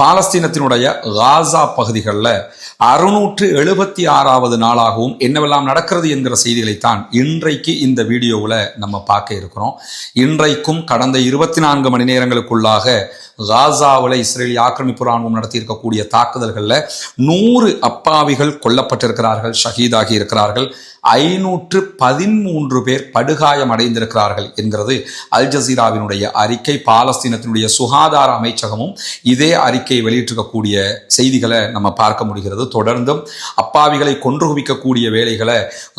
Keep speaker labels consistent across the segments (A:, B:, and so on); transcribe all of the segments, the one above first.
A: பாலஸ்தீனத்தினுடைய காசா பகுதிகளில் அறுநூற்று எழுபத்தி ஆறாவது நாளாகவும் என்னவெல்லாம் நடக்கிறது என்கிற செய்திகளைத்தான் இன்றைக்கு இந்த வீடியோவில் நம்ம பார்க்க இருக்கிறோம். இன்றைக்கும் கடந்த இருபத்தி நான்கு மணி நேரங்களுக்குள்ளாக காசாவில் இஸ்ரேலிய ஆக்கிரமிப்பு ராணுவம் நடத்தியிருக்கக்கூடிய தாக்குதல்களில் நூறு அப்பாவிகள் கொல்லப்பட்டிருக்கிறார்கள் ஷஹீதாகி இருக்கிறார்கள். ஐநூற்று பதிமூன்று பேர் படுகாயம் அடைந்திருக்கிறார்கள் என்கிறது அல் ஜசீராவினுடைய அறிக்கை. பாலஸ்தீனத்தினுடைய சுகாதார அமைச்சகமும் இதே அறிக்கை அறிக்கை வெளியிட்டிருக்கக்கூடிய செய்திகளை நம்ம பார்க்க முடிகிறது. தொடர்ந்தும் அப்பாவிகளை கொன்று குவிக்கக்கூடிய வேலைகளை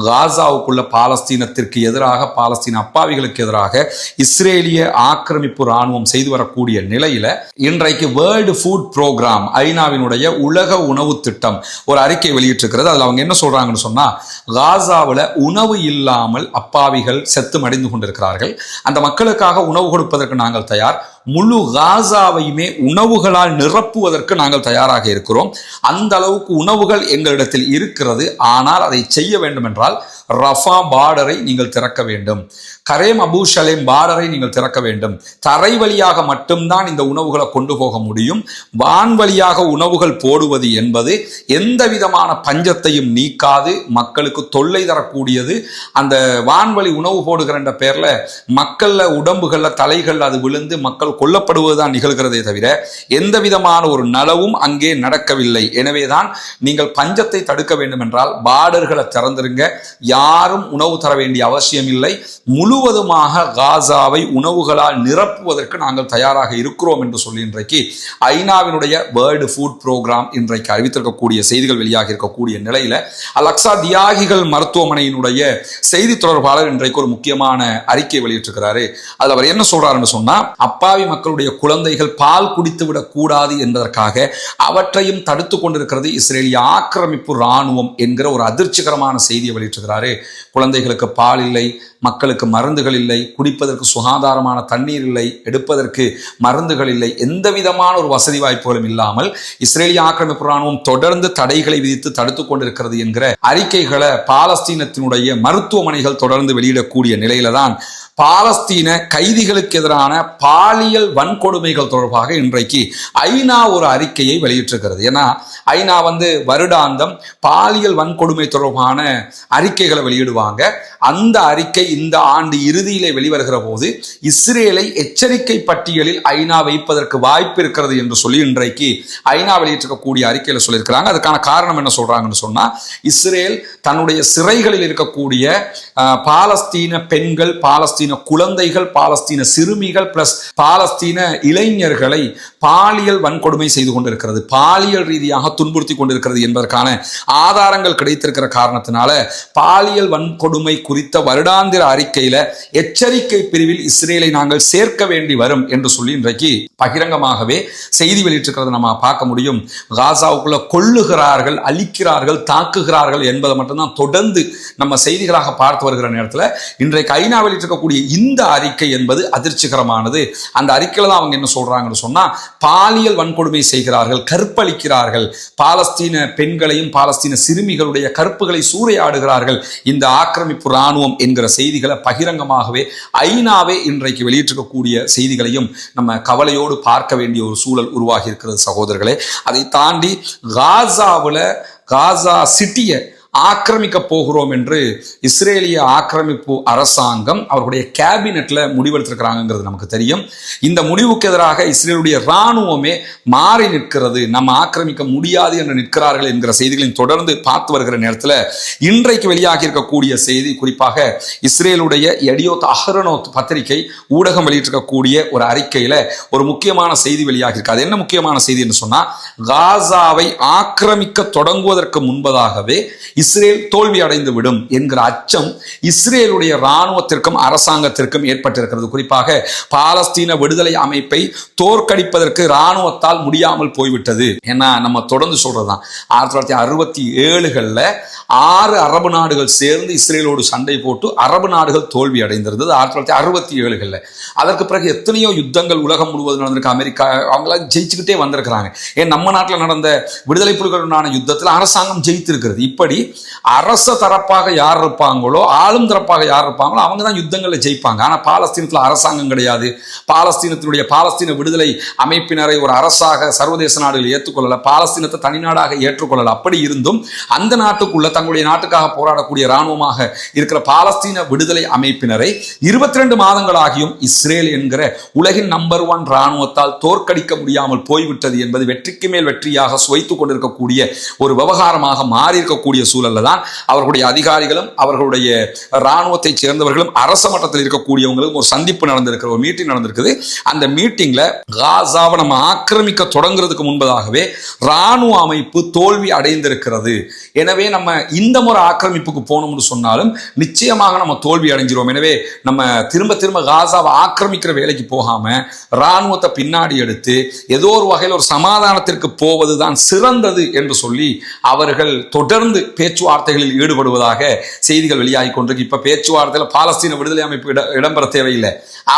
A: காசாவுக்குள்ள பாலஸ்தீனத்திற்கு எதிராக பாலஸ்தீன அப்பாவிகளுக்கு எதிராக இஸ்ரேலிய ஆக்கிரமிப்பு ராணுவம் செய்து வரக்கூடிய நிலையில இன்றைக்கு வேர்ல்டு ஃபுட் ப்ரோக்ராம் ஐநாவினுடைய உலக உணவு திட்டம் ஒரு அறிக்கை வெளியிட்டிருக்கிறது. அதில் அவங்க என்ன சொல்றாங்கன்னு சொன்னா காசாவில் உணவு இல்லாமல் அப்பாவிகள் செத்து மடிந்து கொண்டிருக்கிறார்கள். அந்த மக்களுக்காக உணவு கொடுப்பதற்கு நாங்கள் தயார். முழு காசாவையுமே உணவுகளால் நிரப்புவதற்கு நாங்கள் தயாராக இருக்கிறோம். அந்த அளவுக்கு உணவுகள் எங்களிடத்தில் இருக்கிறது. ஆனால் அதை செய்ய வேண்டும் என்றால் ரஃபா பார்டரை நீங்கள் திறக்க வேண்டும். கரேம் அபு ஷலேம் பார்டரை நீங்கள் திறக்க வேண்டும். தரை வழியாக மட்டும்தான் இந்த உணவுகளை கொண்டு போக முடியும். வான் வழியாக உணவுகள் போடுவது என்பது எந்த விதமான பஞ்சத்தையும் நீக்காது. மக்களுக்கு தொல்லை தரக்கூடியது. அந்த வான்வழி உணவு போடுகிற பேரில் மக்களில் உடம்புகளில் தலைகள் அது விழுந்து மக்கள் கொல்லப்படுவதுதான் நிகழ்கிறதே தவிர எந்த விதமான ஒரு நலவும் அங்கே நடக்கவில்லை. எனவேதான் நீங்கள் பஞ்சத்தை தடுக்க வேண்டும் என்றால் பார்டர்களை திறந்திருங்க. யாரும் உணவு தர வேண்டிய அவசியம் இல்லை முழுவதுமாக காசாவை உணவுகளால் நிரப்புவதற்கு நாங்கள் தயாராக இருக்கிறோம் என்று சொல்லி இன்றைக்கு ஐநாவினுடைய வேர்ல்டு ஃபுட் ப்ரோக்ராம் இன்றைக்கு அறிவித்திருக்கக்கூடிய செய்திகள் வெளியாக இருக்கக்கூடிய நிலையில அலக்சா தியாகிகள் மருத்துவமனையினுடைய செய்தி தொடர்பாளர் இன்றைக்கு ஒரு முக்கியமான அறிக்கை வெளியிட்டிருக்கிறாரு. அதுல அவர் என்ன சொல்றாருன்னு சொன்னா அப்பாவி மக்களுடைய குழந்தைகள் பால் குடித்துவிடக் கூடாது என்பதற்காக அவற்றையும் தடுத்து கொண்டிருக்கிறது இஸ்ரேலிய ஆக்கிரமிப்பு இராணுவம் என்கிற ஒரு அதிர்ச்சிகரமான செய்தியை வெளியிட்டிருக்கிறாரு. குழந்தைகளுக்கு பால் இல்லை மக்களுக்கு மருந்துகள் இல்லை குடிப்பதற்கு சுகாதாரமான தண்ணீர் இல்லை எடுப்பதற்கு மருந்துகள் இல்லை எந்த விதமான ஒரு வசதி வாய்ப்புகளும் இல்லாமல் இஸ்ரேலிய ஆக்கிரமிப்பு ராணுவம் தொடர்ந்து தடைகளை விதித்து தடுத்து கொண்டிருக்கிறது என்கிற அறிக்கைகளை பாலஸ்தீனத்தினுடைய மருத்துவமனைகள் தொடர்ந்து வெளியிடக்கூடிய நிலையில தான் பாலஸ்தீன கைதிகளுக்கு எதிரான பாலியல் வன்கொடுமைகள் தொடர்பாக இன்றைக்கு ஐநா ஒரு அறிக்கையை வெளியிட்டிருக்கிறது. ஏன்னா ஐநா வந்து வருடாந்தம் பாலியல் வன்கொடுமை தொடர்பான அறிக்கைகளை வெளியிடுவாங்க. அந்த அறிக்கை இந்த ஆண்டு இறுதியிலே வெளிவருகிற போது இஸ்ரேலை எச்சரிக்கை பட்டியலில் ஐநா வைப்பதற்கு வாய்ப்பு இருக்கிறது என்று சொல்லி இன்றைக்கு ஐநா வெளியிட்டிருக்கக்கூடிய அறிக்கையில் சொல்லியிருக்கிறாங்க. அதுக்கான காரணம் என்ன சொல்றாங்கன்னு சொன்னா இஸ்ரேல் தன்னுடைய சிறைகளில் இருக்கக்கூடிய பாலஸ்தீன பெண்கள் பாலஸ்தீன குழந்தைகள் பாலஸ்தீன சிறுமிகள் பிளஸ் பாலஸ்தீன இளைஞர்களை பாலியல் வன்கொடுமை செய்து கொண்டிருக்கிறது. பாலியல் ரீதியாக துன்புறுத்தி கொண்டிருக்கிறது என்பதற்கான ஆதாரங்கள் கிடைத்திருக்கிற காரணத்தினால பாலியல் வன்கொடுமை குறித்த வருடாந்திர அறிக்கையில எச்சரிக்கை பிரிவில் இஸ்ரேலை நாங்கள் சேர்க்க வேண்டி வரும் என்று சொல்லி இன்றைக்கு பகிரங்கமாகவே செய்தி வெளியிட்டிருக்கிறத நம்ம பார்க்க முடியும். காசாவுக்குள்ள கொள்ளுகிறார்கள் அழிக்கிறார்கள் தாக்குகிறார்கள் என்பதை மட்டும்தான் தொடர்ந்து நம்ம செய்திகளாக பார்த்து வருகிற நேரத்தில் இன்றைக்கு ஐநா வெளியிட்டிருக்கக்கூடிய இந்த அறிக்கை என்பது அதிர்ச்சிகரமானது. அந்த அறிக்கையில தான் அவங்க என்ன சொல்றாங்கன்னு சொன்னா பாலியல் வன்கொடுமை செய்கிறார்கள் கற்பழிக்கிறார்கள். பாலஸ்தீன பெண்களையும் பாலஸ்தீன சிறுமிகளுடைய கற்புகளை சூறையாடுகிறார்கள். இந்த ஆக்கிரமிப்பு ராணுவம் என்கிற செய்திகளை பகிரங்கமாகவே ஐநாவே இன்றைக்கு வெளியிட்டிருக்கக்கூடிய செய்திகளையும் நம்ம கவலையோடு பார்க்க வேண்டிய ஒரு சூழல் உருவாகி இருக்கிறது சகோதரர்களே. அதை தாண்டி காசாவில் காசா சிட்டியை ஆக்கிரமிக்க போகிறோம் என்று இஸ்ரேலிய ஆக்கிரமிப்பு அரசாங்கம் அவர்களுடைய கேபினெட்ல முடிவெடுத்திருக்கிறாங்கிறது நமக்கு தெரியும். இந்த முடிவுக்கு எதிராக இஸ்ரேலுடைய இராணுவமே மாறி நிற்கிறது. நம்ம ஆக்கிரமிக்க முடியாது என்று நிற்கிறார்கள் என்கிற செய்திகளை தொடர்ந்து பார்த்து வருகிற நேரத்தில் இன்றைக்கு வெளியாகி இருக்கக்கூடிய செய்தி குறிப்பாக இஸ்ரேலுடைய எடியோத் அஹரனோத் பத்திரிகை ஊடகம் வெளியிட்டிருக்கக்கூடிய ஒரு அறிக்கையில ஒரு முக்கியமான செய்தி வெளியாகி இருக்கு. அது என்ன முக்கியமான செய்தி என்று சொன்னா காசாவை ஆக்கிரமிக்க தொடங்குவதற்கு முன்பதாகவே இஸ்ரேல் தோல்வி அடைந்து விடும் என்கிற அச்சம் இஸ்ரேலுடைய இராணுவத்திற்கும் அரசாங்கத்திற்கும் ஏற்பட்டிருக்கிறது. குறிப்பாக பாலஸ்தீன விடுதலை அமைப்பை தோற்கடிப்பதற்கு இராணுவத்தால் முடியாமல் போய்விட்டது. ஏன்னா நம்ம தொடர்ந்து சொல்றதுதான். ஆயிரத்தி தொள்ளாயிரத்தி அறுபத்தி ஏழுகளில் ஆறு அரபு நாடுகள் சேர்ந்து இஸ்ரேலோடு சண்டை போட்டு அரபு நாடுகள் தோல்வி அடைந்திருந்தது ஆயிரத்தி தொள்ளாயிரத்தி அறுபத்தி ஏழுகளில். அதற்கு பிறகு எத்தனையோ யுத்தங்கள் உலகம் முழுவதும் நடந்திருக்கு. அமெரிக்கா அவங்களாம் ஜெயிச்சுக்கிட்டே வந்திருக்கிறாங்க. ஏன் நம்ம நாட்டில் நடந்த விடுதலை புலிகளுடனான யுத்தத்தில் அரசாங்கம் ஜெயித்திருக்கிறது. இப்படி அரச தரப்பாக யார் இருப்பாங்களோ ஆளும் தரப்பாக யார் இருப்பாங்களோ அவங்க தான் யுத்தங்களில் ஜெயிப்பாங்க. ஆனால் பாலஸ்தீனத்தில் அரசாங்கம் கிடையாது. பாலஸ்தீனத்தினுடைய பாலஸ்தீன விடுதலை அமைப்பினரை ஒரு அரசாக சர்வதேச நாடுகள் ஏற்றுக்கொள்ளலை. பாலஸ்தீனத்தை தனிநாடாக ஏற்றுக்கொள்ளலை. அப்படி இருந்தும் அந்த நாட்டுக்குள்ள தங்களுடைய நாட்டுக்காக போராடக்கூடிய இராணுவமாக இருக்கிற பாலஸ்தீன விடுதலை அமைப்பினரை இருபத்தி ரெண்டு மாதங்களாகியும் இஸ்ரேல் என்கிற உலகின் நம்பர் ஒன் இராணுவத்தால் தோற்கடிக்க முடியாமல் போய்விட்டது என்பது வெற்றிக்கு மேல் வெற்றியாக சுவைத்துக் கொண்டிருக்கக்கூடிய ஒரு விவகாரமாக மாறி இருக்கக்கூடிய சூழல்ல தான் அவர்களுடைய அதிகாரிகளும் அவர்களுடைய இராணுவத்தை சேர்ந்தவர்களும் அரச மட்டத்தில் இருக்கக்கூடியவங்களும் ஒரு சந்திப்பு நடந்திருக்கிற ஒரு மீட்டிங் நடந்திருக்குது. அந்த மீட்டிங்ல காசாவை நம்ம ஆக்கிரமிக்க தொடங்குறதுக்கு முன்பதாகவே இராணுவ அமைப்பு தோல்வி அடைந்திருக்கிறது. எனவே நம்ம இந்த முறை ஆக்கிரமிப்புக்கு போனோம்னு சொன்னாலும் நிச்சயமாக நம்ம தோல்வி அடைஞ்சிருவோம். எனவே நம்ம திரும்ப திரும்ப காசாவை ஆக்கிரமிக்கிற வேலைக்கு போகாம இராணுவத்தை பின்னாடி எடுத்து ஏதோ ஒரு வகையில் ஒரு சமாதானத்திற்கு போவதுதான் சிறந்தது என்று சொல்லி அவர்கள் தொடர்ந்து பேச்சுவார்த்தைகளில் ஈடுபடுவதாக செய்திகள் வெளியாகி கொண்டிருக்கு. இப்ப பேச்சுவார்த்தையில் பாலஸ்தீன விடுதலை அமைப்பு இட- இடம்பெற தேவையில்லை.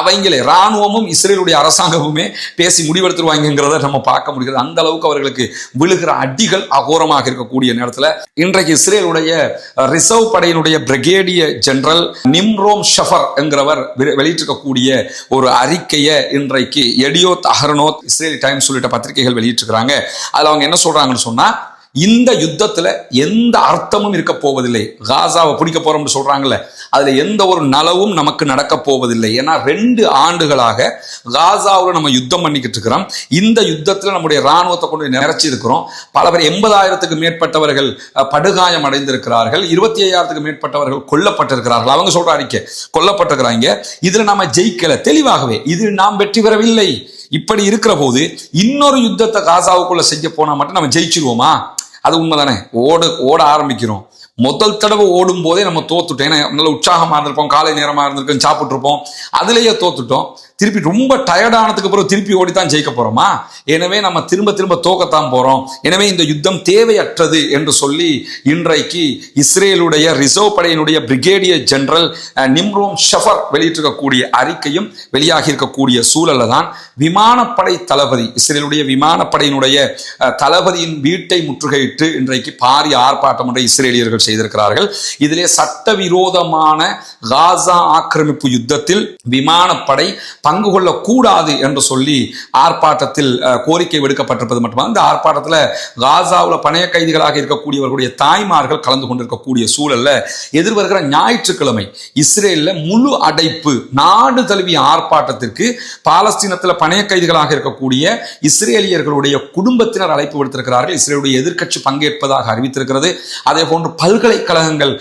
A: அவங்களே இராணுவமும் இஸ்ரேலுடைய அரசாங்கமுமே பேசி முடிவெடுத்துருவாங்கிறத நம்ம பார்க்க முடிகிறது. அந்த அளவுக்கு அவர்களுக்கு விழுகிற அடிகள் அகோரமாக இருக்கக்கூடிய நேரத்தில் இன்றைக்கு இஸ்ரேலுடைய ரிசர்வ் படையினுடைய பிரிகேடியர் ஜெனரல் நிம்ரோம் ஷஃபர் என்கிறவர் வெ- வெளியிட்டிருக்கக்கூடிய ஒரு அறிக்கையை இன்றைக்கு எடியோத் அஹர்னோத் இஸ்ரேல் டைம்ஸ் உள்ளிட்ட பத்திரிகைகள் வெளியிட்டிருக்கிறாங்க. அதுல அவங்க என்ன சொல்றாங்கன்னு சொன்னா இந்த யுத்தத்துல எந்த அர்த்தமும் இருக்க போவதில்லை. காசாவை பிடிக்க போறோம்னு சொல்றாங்கல்ல அதுல எந்த ஒரு நலவும் நமக்கு நடக்க போவதில்லை. ஏன்னா ரெண்டு ஆண்டுகளாக காசாவில் நம்ம யுத்தம் பண்ணிக்கிட்டு இருக்கிறோம். இந்த யுத்தத்துல நம்முடைய ராணுவத்தை கொண்டு நிறைச்சி இருக்கிறோம். பல பேர் எண்பதாயிரத்துக்கு மேற்பட்டவர்கள் படுகாயம் அடைந்திருக்கிறார்கள். இருபத்தி ஐயாயிரத்துக்கு மேற்பட்டவர்கள் கொல்லப்பட்டிருக்கிறார்கள். அவங்க சொல்ற அறிக்கை கொல்லப்பட்டிருக்கிறாங்க. இதுல நாம ஜெயிக்கல. தெளிவாகவே இது நாம் வெற்றி பெறவில்லை. இப்படி இருக்கிற போது இன்னொரு யுத்தத்தை காசாவுக்குள்ள செய்ய போனா மட்டும் நம்ம ஜெயிச்சிருவோமா? அது உண்மைதானே? ஓட ஓட ஆரம்பிக்கிறோம். முதல் தடவை ஓடும் போதே நம்ம தோத்துட்டோம். ஏன்னா நல்ல உற்சாகமாக இருந்திருப்போம் காலை நேரமாக இருந்திருக்கோம் சாப்பிட்ருப்போம் அதுலேயே தோத்துட்டோம். திருப்பி ரொம்ப டயர்டானதுக்கு அப்புறம் திருப்பி ஓடித்தான் ஜெயிக்க போறோமா? எனவே நம்ம திரும்ப திரும்ப தோக்கத்தான் போறோம். எனவே இந்த யுத்தம் தேவையற்றது என்று சொல்லி இன்றைக்கு இஸ்ரேலுடைய ரிசர்வ் படையினுடைய பிரிகேடியர் ஜெனரல் நிம்ரோம் ஷஃபர் வெளியிட்டிருக்கக்கூடிய அறிக்கையும் வெளியாகி இருக்கக்கூடிய சூழல்ல தான் விமானப்படை தளபதி இஸ்ரேலுடைய விமானப்படையினுடைய அஹ், தளபதியின் வீட்டை முற்றுகையிட்டு இன்றைக்கு பாரிய ஆர்ப்பாட்டம் ஒன்றை இஸ்ரேலியர்கள் செய்திருக்கிறார்கள். இதிலே சட்டவிரோதமான காசா ஆக்கிரமிப்பு யுத்தத்தில் விமானப்படை பங்கு கொள்ளக்கூடாது என்று சொல்லி ஆர்ப்பாட்டத்தில் கோரிக்கை விடுக்கப்பட்டிருப்பது மட்டுமல்ல இந்த ஆர்ப்பாட்டத்தில் காசாவில் பணைய கைதிகளாக இருக்கக்கூடியவர்களுடைய தாய்மார்கள் கலந்து கொண்டிருக்கக்கூடிய சூழல்ல எதிர்வருகிற ஞாயிற்றுக்கிழமை இஸ்ரேலில் முழு அடைப்பு நாடு தழுவிய ஆர்ப்பாட்டத்திற்கு பாலஸ்தீனத்தில் பணைய கைதிகளாக இருக்கக்கூடிய இஸ்ரேலியர்களுடைய குடும்பத்தினர் அழைப்பு விடுத்திருக்கிறார்கள். இஸ்ரேலுடைய எதிர்க்கட்சி பங்கேற்பதாக அறிவித்திருக்கிறது. அதே போன்று பல்கலைக்கழகங்கள்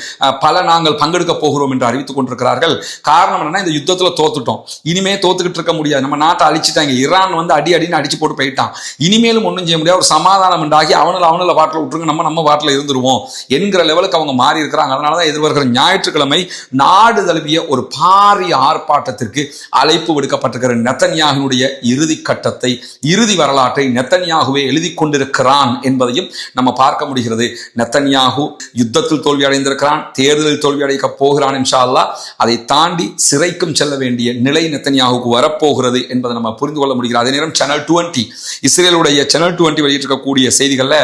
A: பல நாங்கள் பங்கெடுக்க போகிறோம் என்று அறிவித்துக் கொண்டிருக்கிறார்கள். காரணம் என்னன்னா இந்த யுத்தத்துல தோத்துட்டோம். இனிமே தோத்துக்கிட்டு இருக்க முடியாது. நம்ம நாட்டை அழிச்சிட்டாங்க. ஈரான் வந்து அடி அடின்னு அடிச்சு போட்டு போயிட்டான். இனிமேலும் ஒன்றும் செய்ய முடியாது. ஒரு சமாதானம் உண்டாகி அவனில் அவனில் வாட்டில் விட்டுருங்க. நம்ம நம்ம வாட்டில் இருந்துருவோம் என்கிற லெவலுக்கு அவங்க மாறி இருக்கிறாங்க. அதனால தான் எதிர்வருகிற ஞாயிற்றுக்கிழமை நாடு தழுவிய ஒரு பாரிய ஆர்ப்பாட்டத்திற்கு அழைப்பு விடுக்கப்பட்டிருக்கிற நெத்தன்யாகுனுடைய இறுதி கட்டத்தை இறுதி வரலாற்றை நெத்தன்யாகுவே எழுதி கொண்டிருக்கிறான் என்பதையும் நம்ம பார்க்க முடிகிறது. நெத்தன்யாகு யுத்தத்தில் தோல்வி அடைந்திருக்கிறான் தேர்தலில் தோல்வி அடைக்க போகிறான் இன்ஷா அல்லா அதை தாண்டி சிறைக்கும் செல்ல வேண்டிய நிலை நெத்தன்யாகுக்கு வரப்போகிறது என்பதை நம்ம புரிந்து கொள்ள முடிகிறது. அதே நேரம் சேனல் டுவெண்ட்டி இஸ்ரேலுடைய சேனல் டுவெண்ட்டி வெளியிட்டிருக்கக்கூடிய செய்திகளில்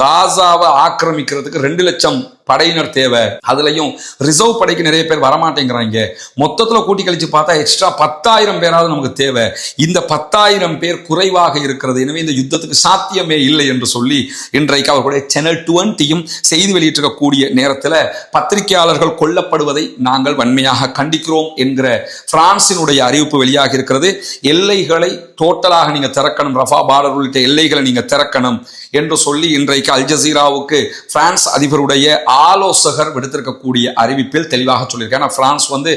A: காசாவை ஆக்கிரமிக்கிறதுக்கு ரெண்டு லட்சம் படையினர் தேவை. அதுலயும் ரிசர்வ் படைக்கு நிறைய பேர் வரமாட்டேங்கிறாங்க. மொத்தத்துல கூட்டி கழிச்சு பார்த்தா எக்ஸ்ட்ரா பத்தாயிரம் பேராவது நமக்கு தேவை. இந்த பத்தாயிரம் பேர் குறைவாக இருக்கிறது. எனவே இந்த யுத்தத்துக்கு சாத்தியமே இல்லை என்று சொல்லி இன்றைக்கு அவர்களுடைய சேனல் டுவெண்ட்டியும் செய்தி வெளியிட்டிருக்கக்கூடிய நேரத்தில் பத்திரிகையாளர்கள் கொல்லப்படுவதை நாங்கள் வன்மையாக கண்டிக்கிறோம் என்கிற பிரான்சினுடைய அறிவிப்பு வெளியாக இருக்கிறது. எல்லைகளை டோட்டலாக நீங்க திறக்கணும். ரஃபா பார்டர் உள்ளிட்ட எல்லைகளை நீங்க திறக்கணும் என்று சொல்லி இன்றைக்கு அல் ஜசீராவுக்கு பிரான்ஸ் அதிபருடைய ஆலோசகர் விடுத்திருக்கக்கூடிய அறிவிப்பில் தெளிவாக சொல்லியிருக்கேன். ஏன்னா பிரான்ஸ் வந்து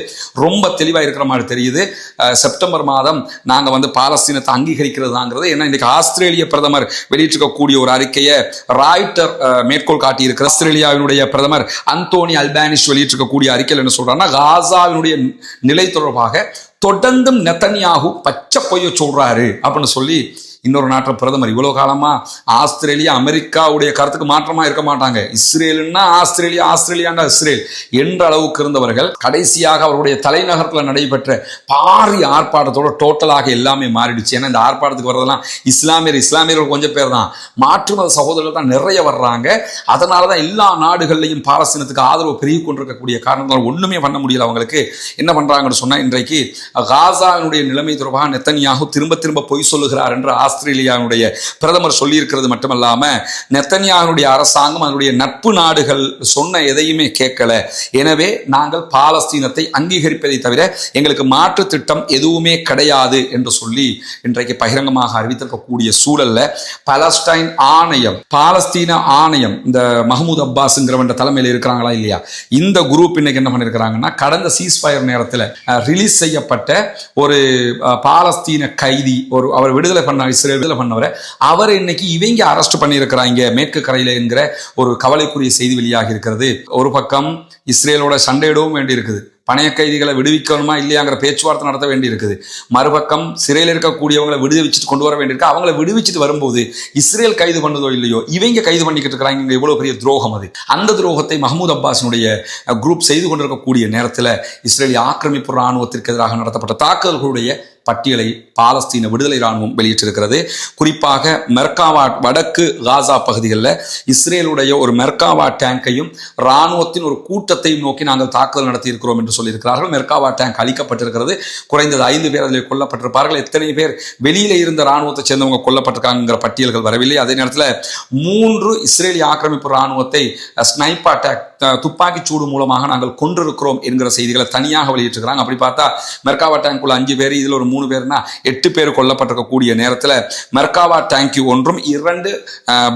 A: ரொம்ப தெளிவாக இருக்கிற மாதிரி தெரியுது. செப்டம்பர் மாதம் நாங்கள் வந்து பாலஸ்தீனத்தை அங்கீகரிக்கிறதாங்கிறது ஏன்னா இன்றைக்கு ஆஸ்திரேலிய பிரதமர் வெளியிட்டிருக்கக்கூடிய ஒரு அறிக்கையை ராய்டர் மேற்கோள் காட்டியிருக்கிற ஆஸ்திரேலியாவினுடைய பிரதமர் அந்தோனி அல்பானிஷ் வெளியிட்டிருக்கக்கூடிய அறிக்கையில் என்ன சொல்றாருன்னா காசாவினுடைய நிலை தொடர்பாக தொடர்ந்தும் நெத்தனியாகு பச்சை பொய்ய சொல்றாரு அப்படின்னு சொல்லி இன்னொரு நாட்டு பிரதமர் இவ்வளோ காலமாக ஆஸ்திரேலியா அமெரிக்காவுடைய கருத்துக்கு மாற்றமா இருக்க மாட்டாங்க. இஸ்ரேலுன்னா ஆஸ்திரேலியா ஆஸ்திரேலியாண்டா இஸ்ரேல் என்ற அளவுக்கு இருந்தவர்கள் கடைசியாக அவருடைய தலைநகரத்தில் நடைபெற்ற பாரிய ஆர்ப்பாட்டத்தோட டோட்டலாக எல்லாமே மாறிடுச்சு. ஏன்னா இந்த ஆர்ப்பாட்டத்துக்கு வர்றதெல்லாம் இஸ்லாமியர் இஸ்லாமியர்கள் கொஞ்சம் பேர் தான். மாற்று மத சகோதரர்கள் தான் நிறைய வர்றாங்க. அதனால தான் எல்லா நாடுகள்லையும் பாலஸ்தீனத்துக்கு ஆதரவு பெருகி கொண்டிருக்கக்கூடிய காரணத்தால் ஒன்றுமே பண்ண முடியல அவங்களுக்கு. என்ன பண்ணுறாங்கன்னு சொன்னால் இன்றைக்கு காசாவினுடைய நிலைமை தொடர்பாக நெத்தனியாக திரும்ப திரும்ப பொய் சொல்லுகிறார் என்று ஆஸ்திரேலியாவுடைய பிரதமர் சொல்லியிருக்கிறது மட்டுமல்லாம நெத்தனியாவுடைய அரசாங்கம் அதனுடைய நட்பு நாடுகள் சொன்ன எதையுமே கேட்கல. எனவே நாங்கள் பாலஸ்தீனத்தை அங்கீகரிப்பதை தவிர எங்களுக்கு மாற்று திட்டம் எதுவுமே கிடையாது என்று சொல்லி இன்றைக்கு பகிரங்கமாக அறிவித்திருக்கக்கூடிய சூழல்ல பலஸ்டைன் ஆணையம் பாலஸ்தீன ஆணையம் இந்த மஹமூத் அப்பாஸ்ங்கிறவன் தலைமையில் இருக்கிறாங்களா இல்லையா? இந்த குரூப் இன்னைக்கு என்ன பண்ணிருக்கிறாங்கன்னா கடந்த சீஸ்ஃபயர் நேரத்தில் ரிலீஸ் செய்யப்பட்ட ஒரு பாலஸ்தீன கைதி ஒரு அவர் விடுதலை பண்ண இஸ்ரேல் விடுதலை பண்ணவரை அவர் இன்னைக்கு இவங்க அரெஸ்ட் பண்ணியிருக்கிறாங்க மேற்கு கரையில் என்கிற ஒரு கவலைக்குரிய செய்தி வெளியாக இருக்கிறது. ஒரு பக்கம் இஸ்ரேலோட சண்டையிடவும் வேண்டி இருக்குது பணைய கைதிகளை விடுவிக்கணுமா இல்லையாங்கிற பேச்சுவார்த்தை நடத்த வேண்டி இருக்குது மறுபக்கம் சிறையில் இருக்கக்கூடியவங்களை விடுவிச்சுட்டு கொண்டு வர வேண்டியிருக்கு. அவங்கள விடுவிச்சுட்டு வரும்போது இஸ்ரேல் கைது பண்ணதோ இல்லையோ இவங்க கைது பண்ணிக்கிட்டு இருக்கிறாங்க. இவ்வளோ பெரிய துரோகம் அது. அந்த துரோகத்தை மஹமூத் அப்பாஸினுடைய குரூப் செய்து கொண்டிருக்கக்கூடிய நேரத்தில் இஸ்ரேலிய ஆக்கிரமிப்பு ராணுவத்திற்கு எதிராக நடத்தப்பட்ட தாக்குதல்களுடைய பட்டியலை பாலஸ்தீன விடுதலை ராணுவம் வெளியிட்டிருக்கிறது. குறிப்பாக மெர்காவா வடக்கு காசா பகுதிகளில் இஸ்ரேலுடைய ஒரு மெர்காவா டேங்கையும் ராணுவத்தின் ஒரு கூட்டத்தையும் நோக்கி நாங்கள் தாக்குதல் நடத்தியிருக்கிறோம் என்று சொல்லியிருக்கிறார்கள். மெர்காவா டேங்க் அளிக்கப்பட்டிருக்கிறது குறைந்தது ஐந்து பேர் அதில் கொல்லப்பட்டிருப்பார்கள். எத்தனை பேர் வெளியில இருந்த ராணுவத்தை சேர்ந்தவங்க கொல்லப்பட்டிருக்காங்கிற பட்டியல்கள் வரவில்லை. அதே நேரத்தில் மூன்று இஸ்ரேலிய ஆக்கிரமிப்பு ராணுவத்தை ஸ்னைப் அட்டாக் துப்பாக்கி சூடு மூலமாக நாங்கள் கொன்றிருக்கிறோம் என்கிற செய்திகளை தனியாக வெளியிட்டிருக்கிறாங்க. அப்படி பார்த்தா மெர்காவா டேங்க்குள்ள அஞ்சு பேர் இதில் ஒரு மூணு பேர்னா எட்டு பேர் கொல்லப்பட்டிருக்கக்கூடிய நேரத்தில் மெர்காவா டேங்க் ஒன்றும் இரண்டு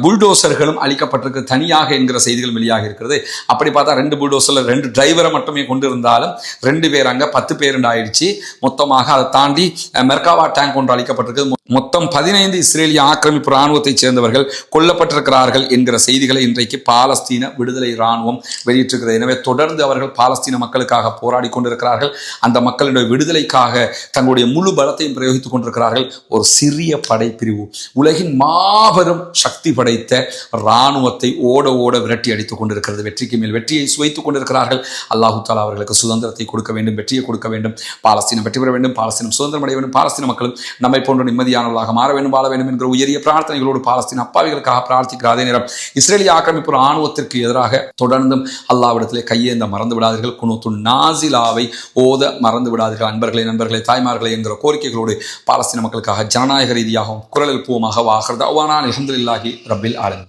A: புல்டோசர்களும் அளிக்கப்பட்டிருக்கு தனியாக என்கிற செய்திகள் வெளியாக இருக்கிறது. அப்படி பார்த்தா ரெண்டு புல்டோசரில் ரெண்டு டிரைவரை மட்டுமே கொண்டு இருந்தாலும் ரெண்டு பேர் அங்கே பத்து பேர் ஆயிடுச்சு. மொத்தமாக அதை தாண்டி மெர்காவா டேங்க் ஒன்று அளிக்கப்பட்டிருக்கு மொத்தம் பதினைந்து இஸ்ரேலிய ஆக்கிரமிப்பு ராணுவத்தைச் சேர்ந்தவர்கள் கொல்லப்பட்டிருக்கிறார்கள் என்கிற செய்திகளை இன்றைக்கு பாலஸ்தீன விடுதலை ராணுவம் வெளியிட்டிருக்கிறது. எனவே தொடர்ந்து அவர்கள் பாலஸ்தீன மக்களுக்காக போராடி கொண்டிருக்கிறார்கள். அந்த மக்களுடைய விடுதலைக்காக தங்களுடைய முழு பலத்தையும் பிரயோகித்துக் கொண்டிருக்கிறார்கள். ஒரு சிறிய படைப்பிரிவு. உலகின் மாபெரும் சக்தி படைத்த ராணுவத்தை ஓட ஓட விரட்டி அடித்துக் கொண்டிருக்கிறது. வெற்றிக்கு மேல் வெற்றியை சுவைத்துக் கொண்டிருக்கிறார்கள். அல்லாஹு தாலா அவர்களுக்கு சுதந்திரத்தை கொடுக்க வேண்டும் வெற்றியை கொடுக்க வேண்டும். பாலஸ்தீனம் வெற்றி பெற வேண்டும் பாலஸ்தீனம் சுதந்திரம் அடைய வேண்டும் பாலஸ்தீன மக்களும் நம்மை போன்ற நிம்மதியானவர்களாக மாற வேண்டும் வாழ வேண்டும் என்கிற உயரிய பிரார்த்தனைகளோடு பாலஸ்தீன் அப்பாவிகளுக்காக பிரார்த்திக்கிற அதே நேரம் இஸ்ரேலிய ஆக்கிரமிப்பு ராணுவத்திற்கு எதிராக தொடர்ந்தும் அல்லாவிடத்திலே கையேந்த மறந்து விடாதீர்கள். குனூத்து நாசிலாவை ஓத மறந்து விடாதீர்கள். அன்பர்களே நண்பர்களே தாய்மார்களே என்கிற கோரிக்கைகளோடு பாலஸ்தீன மக்களுக்காக ஜனநாயக ரீதியாகவும் குரல் எழுப்புவோமாக வாகிறது அவ்வானா இஹந்தில்லாகி ரப்பில் ஆலமீன்.